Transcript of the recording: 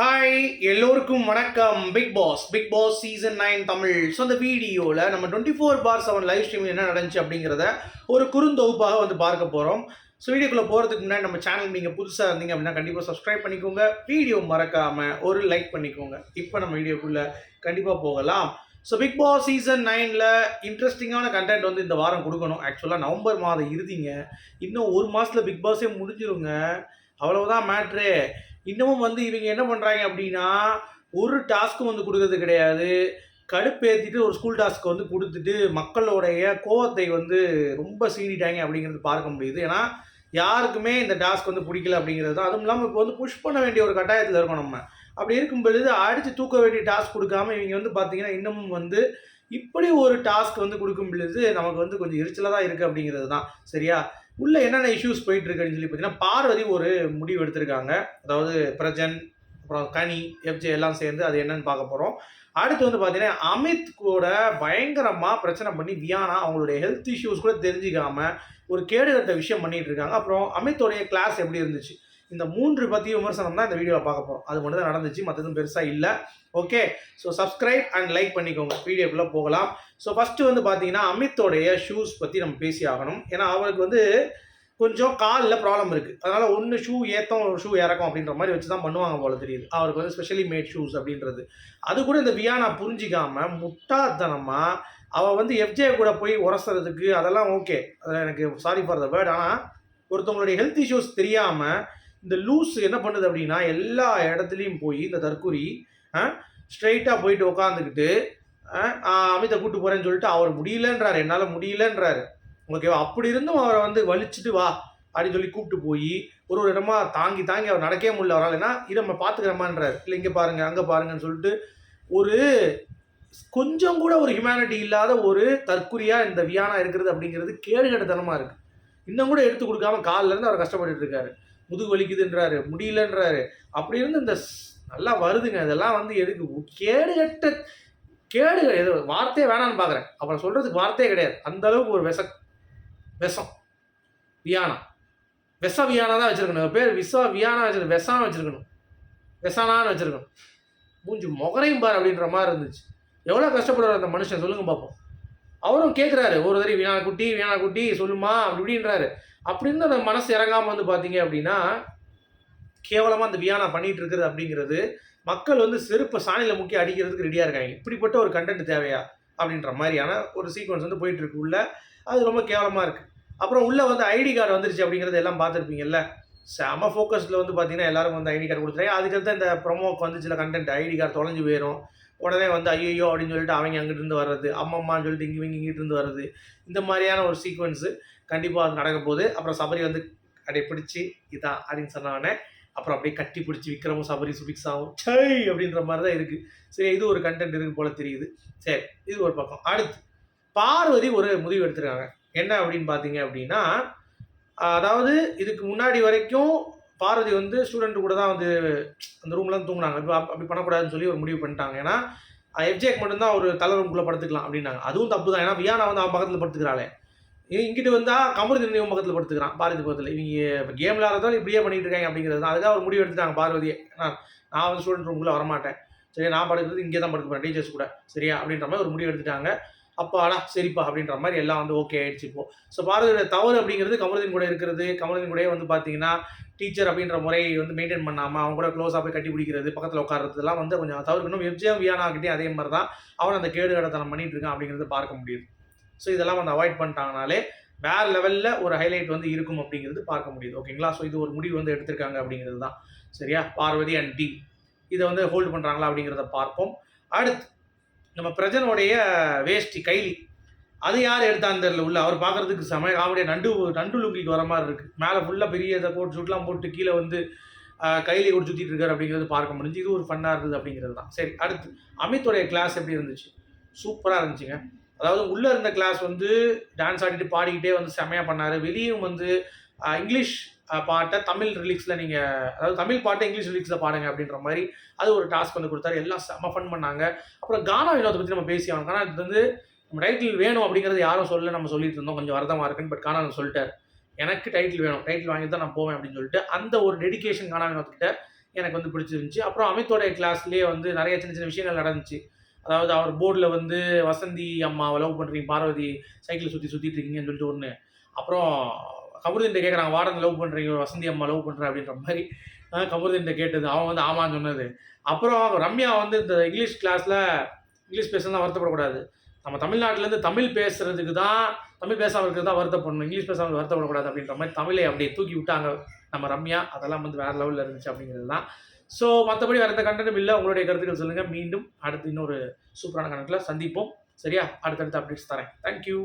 Hi எல்லோருக்கும் வணக்கம். Bigg boss bigg boss season nine Tamil. So அந்த வீடியோவில் நம்ம twenty four bar seven live ஸ்ட்ரீமில் என்ன நடந்துச்சு அப்படிங்கிறத ஒரு குறுந்தொகுப்பாக வந்து பார்க்க போகிறோம் ஸோ வீடியோக்குள்ளே போகிறதுக்கு முன்னாடி நம்ம சேனல் நீங்கள் புதுசாக இருந்தீங்க அப்படின்னா கண்டிப்பாக சப்ஸ்கிரைப் பண்ணிக்கோங்க. வீடியோ மறக்காமல் ஒரு லைக் பண்ணிக்கோங்க. இப்போ நம்ம வீடியோக்குள்ளே கண்டிப்பாக போகலாம். ஸோ பிக் பாஸ் சீசன் நைனில் இன்ட்ரெஸ்டிங்கான கண்டென்ட் வந்து இந்த வாரம் கொடுக்கணும். ஆக்சுவலாக நவம்பர் மாதம் இறுதிங்க. இன்னும் ஒரு மாதத்தில் பிக் பாஸே முடிஞ்சிருங்க. அவ்வளவுதான் மேட்ரு இன்னமும் வந்து இவங்க என்ன பண்ணுறாங்க அப்படின்னா ஒரு டாஸ்க்கும் வந்து கொடுக்கறது கிடையாது. கடுப்பேற்றிட்டு ஒரு ஸ்கூல் டாஸ்க்கு வந்து கொடுத்துட்டு மக்களுடைய கோவத்தை வந்து ரொம்ப சீனிட்டாங்க அப்படிங்கிறது பார்க்க முடியுது. ஏன்னா யாருக்குமே இந்த டாஸ்க் வந்து பிடிக்கல அப்படிங்கிறது தான். அதுவும் இல்லாமல் இப்போ வந்து புஷ் பண்ண வேண்டிய ஒரு கட்டாயத்தில் இருக்கோம் நம்ம. அப்படி இருக்கும் பொழுது அடித்து தூக்க வேண்டிய டாஸ்க் கொடுக்காம இவங்க வந்து பார்த்தீங்கன்னா இன்னமும் வந்து இப்படி ஒரு டாஸ்க் வந்து கொடுக்கும் பொழுது நமக்கு வந்து கொஞ்சம் எரிச்சலாக தான் இருக்குது அப்படிங்கிறது தான். சரியா? உள்ள என்னென்ன இஷ்யூஸ் போயிட்டு இருக்குன்னு சொல்லி பார்த்தீங்கன்னா பார்வதி ஒரு முடிவு எடுத்திருக்காங்க. அதாவது பிரஜன் அப்புறம் கனி எஃப்ஜே எல்லாம் சேர்ந்து அது என்னன்னு பார்க்க போகிறோம் அடுத்து வந்து பார்த்தீங்கன்னா அமித் கூட பயங்கரமாக பிரச்சனை பண்ணி வியானா அவங்களுடைய ஹெல்த் இஷ்யூஸ் கூட தெரிஞ்சுக்காம ஒரு கேடுகட்ட விஷயம் பண்ணிட்டு இருக்காங்க அப்புறம் அமித்தோடைய கிளாஸ் எப்படி இருந்துச்சு? இந்த மூன்று பற்றி விமர்சனம் தான் இந்த வீடியோவில் பார்க்க போகிறோம் அது மட்டும் தான் நடந்துச்சு மற்றதும் பெருசாக இல்லை. Okay so subscribe and like பண்ணிக்கோங்க. வீடியோக்குள்ளே போகலாம். ஸோ ஃபஸ்ட்டு வந்து பார்த்தீங்கன்னா அமித்தோடைய ஷூஸ் பற்றி நம்ம பேசி ஆகணும். ஏன்னா அவருக்கு வந்து கொஞ்சம் காலில் ப்ராப்ளம் இருக்குது அதனால் ஒன்று ஷூ ஏற்றம் ஒரு ஷூ இறக்கும் அப்படின்ற மாதிரி வச்சு தான் பண்ணுவாங்க போல தெரியுது. அவருக்கு வந்து ஸ்பெஷலி மேட் ஷூஸ் அப்படின்றது. அது கூட இந்த வியானா புரிஞ்சிக்காமல் முட்டாத்தனமாக அவள் வந்து எஃப்ஜே கூட போய் உரசுறதுக்கு அதெல்லாம் ஓகே அதில் எனக்கு சாரி ஃபார் த வேர்ட் ஆனால் ஒருத்தவங்களுடைய ஹெல்த் இஷ்யூஸ் தெரியாமல் இந்த லூஸ் என்ன பண்ணுது அப்படின்னா எல்லா இடத்துலையும் போய் இந்த தற்குறி ஸ்ட்ரைட்டாக போயிட்டு உக்காந்துக்கிட்டு அமித்தை கூட்டு போகிறேன்னு சொல்லிட்டு அவர் முடியலன்றாரு என்னால் முடியலன்றாரு. ஓகேவா? அப்படி இருந்தும் அவரை வந்து வலிச்சுட்டு வா அப்படின்னு சொல்லி கூப்பிட்டு போய் ஒரு ஒரு இடமா தாங்கி தாங்கி அவர் நடக்கவே முடியல. அவரால் ஏன்னா இது நம்ம பார்த்துக்கிறோமான்றார். இல்லை இங்கே பாருங்கள் அங்கே பாருங்கன்னு சொல்லிட்டு ஒரு கொஞ்சம் கூட ஒரு ஹியூமனிட்டி இல்லாத ஒரு தற்குறியா இந்த வியானா இருக்கிறது அப்படிங்கிறது கேடுகட்டத்தனமா இருக்குது இன்னும் கூட எடுத்து கொடுக்காம காலில் இருந்து அவர் கஷ்டப்பட்டுட்டு இருக்காரு. முதுகு வலிக்குதுன்றாரு முடியலன்றாரு. அப்படி இருந்து இந்த நல்லா வருதுங்க. இதெல்லாம் வந்து எதுக்கு? கேடு கட்ட கேடு எது வார்த்தையே வேணான்னு பார்க்குறேன் அப்புறம் சொல்கிறதுக்கு வார்த்தையே கிடையாது. அந்த அளவுக்கு ஒரு விச விஷம். வியானா விஷ வியானா தான் வச்சிருக்கணும். பேர் விசா வியானா வச்சிருக்கணும். விஷம் வச்சுருக்கணும். விஷானான்னு வச்சுருக்கணும். மூஞ்சி முகரையும் பார் அப்படின்ற மாதிரி இருந்துச்சு. எவ்வளோ கஷ்டப்படுறாரு அந்த மனுஷன்? சொல்லுங்க பார்ப்போம் அவரும் கேட்குறாரு ஒரு தடவை வீணா குட்டி வீணா குட்டி சொல்லுமா அப்படி இப்படின்றாரு. அப்படின்னு அந்த மனசு இறங்காமல் வந்து பார்த்தீங்க அப்படின்னா கேவலமாக அந்த வியானா பண்ணிட்டு இருக்கிறது அப்படிங்கிறது மக்கள் வந்து செருப்பை சாணியில் முக்கி அடிக்கிறதுக்கு ரெடியாக இருக்காங்க. இப்படிப்பட்ட ஒரு கண்டென்ட் தேவையா? அப்படின்ற மாதிரியான ஒரு சீக்வன்ஸ் வந்து போயிட்டு இருக்கு உள்ள. அது ரொம்ப கேவலமாக இருக்கு. அப்புறம் உள்ள வந்து ஐடி கார்டு வந்துருச்சு அப்படிங்கிறது எல்லாம் பார்த்துருப்பீங்கல்ல? செம ஃபோக்கஸில் வந்து பார்த்தீங்கன்னா எல்லாரும் வந்து ஐடி கார்டு கொடுத்துருக்காங்க அதுக்கடுத்து இந்த ப்ரொமோக்கு வந்து சில கண்டென்ட் ஐடி கார்டு தொலைஞ்சு போயிடும் உடனே வந்து ஐயோ அப்படின்னு சொல்லிட்டு அவங்க அங்கிட்டு இருந்து வர்றது அம்மம்மான்னு சொல்லிட்டு இங்கே இவங்க இங்கிட்டு இருந்து வர்றது இந்த மாதிரியான ஒரு சீக்வன்ஸு கண்டிப்பாக அது நடக்கும் போது அப்புறம் சபரி வந்து அப்படியே பிடிச்சி இதான் அப்படின்னு சொன்னவொடனே அப்புறம் அப்படியே கட்டி பிடிச்சி விக்ரமும் சபரி சுபிக்ஸாவும் சை அப்படின்ற மாதிரி தான் இருக்குது சரி இது ஒரு கண்டென்ட் இருக்கு போல தெரியுது. சரி இது ஒரு பக்கம். அடுத்து பார்வதி ஒரு முடிவு எடுத்திருக்காங்க. என்ன அப்படின்னு பார்த்தீங்க அப்படின்னா அதாவது இதுக்கு முன்னாடி வரைக்கும் பார்வதி வந்து ஸ்டூடெண்ட் கூட தான் வந்து அந்த ரூம்லாம் தூங்கினாங்க. இப்போ அப்படி பண்ணக்கூடாதுன்னு சொல்லி ஒரு முடிவு பண்ணிட்டாங்க. ஏன்னா எஃப்ஜேக்கு மட்டும்தான் ஒரு தலை ரூம்குள்ளே படுத்துக்கலாம் அப்படின்னாங்க. அதுவும் தப்பு தான். ஏன்னா வியானா வந்து அவன் பக்கத்தில் படுத்துக்கிறாளே. இங்கிட்டு வந்தா கமருதி நினைவு பக்கத்தில் படுத்துக்கிறான். பாரதி பக்கத்தில். இவங்க கேம் விளாட்றதால இப்படியே பண்ணிட்டு இருக்காங்க அப்படிங்கிறது தான். அதுக்காக ஒரு முடிவு எடுத்துட்டாங்க பார்வதியை. நான் நான் வந்து ஸ்டூடெண்ட் ரூம்குள்ளே வரமாட்டேன். சரி நான் படுக்கிறது இங்கே தான் படுக்க போகிறேன் டீச்சர்ஸ் கூட. சரியா? அப்படின்ற மாதிரி ஒரு முடிவு எடுத்துட்டாங்க. அப்பாடா சரிப்பா அப்படின்ற மாதிரி எல்லாம் வந்து ஓகே ஆயிடுச்சு இப்போ. ஸோ பாரதியோட தவறு அப்படிங்கிறது கமருதீன் கூட இருக்கிறது. கமருதீன் கூடயே வந்து பார்த்தீங்கன்னா டீச்சர் அப்படின்ற முறையை வந்து மெயின்டைன் பண்ணாமல் அவங்க கூட க்ளோஸாக போய் கட்டி பிடிக்கிறது பக்கத்தில் உட்கார்றதுலாம் வந்து கொஞ்சம் தவிர்க்கணும். எஃப்ஜிஎம் வியானாக்கிட்டே அதே மாதிரி தான் அவன் அந்த கேடு கடத்தனம் பண்ணிட்டு இருக்கான் அப்படிங்கிறது பார்க்க முடியுது. ஸோ இதெல்லாம் வந்து அவாய்ட் பண்ணிட்டாங்கனாலே வேறு லெவலில் ஒரு ஹைலைட் வந்து இருக்கும் அப்படிங்கிறது பார்க்க முடியுது. ஓகேங்களா ஸோ இது ஒரு முடிவு வந்து எடுத்திருக்காங்க அப்படிங்கிறது தான். சரியா? பார்வதி அண்ட் டீம் இதை வந்து ஹோல்டு பண்ணுறாங்களா அப்படிங்கிறத பார்ப்போம். அடுத்து நம்ம பிரஜனுடைய வேஷ்டி கைலி. அது யார் எடுத்தான்னு தெரியல உள்ள. அவர் பார்க்கறதுக்கு செம காமெடியாக நண்டு நண்டு லுங்கிக்கு வர மாதிரி இருக்குது மேலே ஃபுல்லாக பெரிய இதை போட்டு சுட்டுலாம் போட்டு கீழே வந்து ஆஹ், கையில கூட சுற்றிட்டு இருக்காரு அப்படிங்கிறது பார்க்க முடிஞ்சு இது ஒரு ஃபன்னாக இருந்தது அப்படிங்கிறது தான். சரி அடுத்து அமித்துடைய கிளாஸ் எப்படி இருந்துச்சு? சூப்பராக இருந்துச்சுங்க. அதாவது உள்ளே இருந்த கிளாஸ் வந்து டான்ஸ் ஆடிட்டு பாடிக்கிட்டே வந்து செமையாக பண்ணார். வெளியும் வந்து இங்கிலீஷ் பாட்டை தமிழ் ரிலீக்ஸில் நீங்கள் அதாவது தமிழ் பாட்டை இங்கிலீஷ் ரிலீக்ஸில் பாடுங்க அப்படின்ற மாதிரி அது ஒரு டாஸ்க் வந்து கொடுத்தாரு. எல்லாம் செம்ம ஃபன் பண்ணாங்க. அப்புறம் கானா வினோத்தை பற்றி நம்ம பேசி ஆகணும். ஆனால் இது வந்து நம்ம டைட்டில் வேணும் அப்படிங்கிறது யாரும் சொல்ல நம்ம சொல்லிட்டு இருந்தோம். கொஞ்சம் வருத்தமாக இருக்குன்னு பட் கானா சொல்லிட்டார். எனக்கு டைட்டில் வேணும். டைட்டில் வாங்கி தான் நான் போவேன் அப்படின்னு சொல்லிட்டு அந்த ஒரு டெடிகேஷன் கானா வினோத்துக்கிட்ட எனக்கு வந்து பிடிச்சிருந்துச்சி. அப்புறம் அமித்தோடைய கிளாஸ்லேயே வந்து நிறைய சின்ன சின்ன விஷயங்கள் நடந்துச்சு. அதாவது அவர் போர்டில் வந்து வசந்தி அம்மாவை லவ் பண்ணுறீங்க பார்வதி சைக்கிள் சுற்றி சுற்றிட்டு இருக்கீங்கன்னு சொல்லிட்டு ஒன்று அப்புறம் கபருதின்ட்ட கேட்குறாங்க வாரந்த லவ் பண்ணுறீங்க வசந்தி அம்மா லவ் பண்ணுறேன் அப்படின்ற மாதிரி. கபருதின்ட்ட கேட்டது அவன் வந்து ஆமான்னு சொன்னது. அப்புறம் ரம்யா வந்து இந்த இங்கிலீஷ் கிளாஸில் இங்கிலீஷ் பேசலாம் வருத்தப்படக்கூடாது. நம்ம தமிழ்நாட்டிலேருந்து தமிழ் பேசுறதுக்கு தான் தமிழ் பேசாமல் இருக்கிறது தான் வருத்தப்படணும். இங்கிலீஷ் பேசாமல் வருத்தப்படக்கூடாது அப்படின்ற மாதிரி தமிழை அப்படியே தூக்கி விட்டாங்க நம்ம ரம்யா. அதெல்லாம் வந்து வேறு லெவலில் இருந்துச்சு அப்படிங்கிறது தான். ஸோ மற்றபடி வேறு எந்த கண்டனும் இல்லை. உங்களுடைய கருத்துக்கள் சொல்லுங்கள் மீண்டும் அடுத்து இன்னொரு சூப்பரான கணக்கில் சந்திப்போம். சரியா? அடுத்தடுத்த அப்டேட்ஸ் தரேன். தேங்க்யூ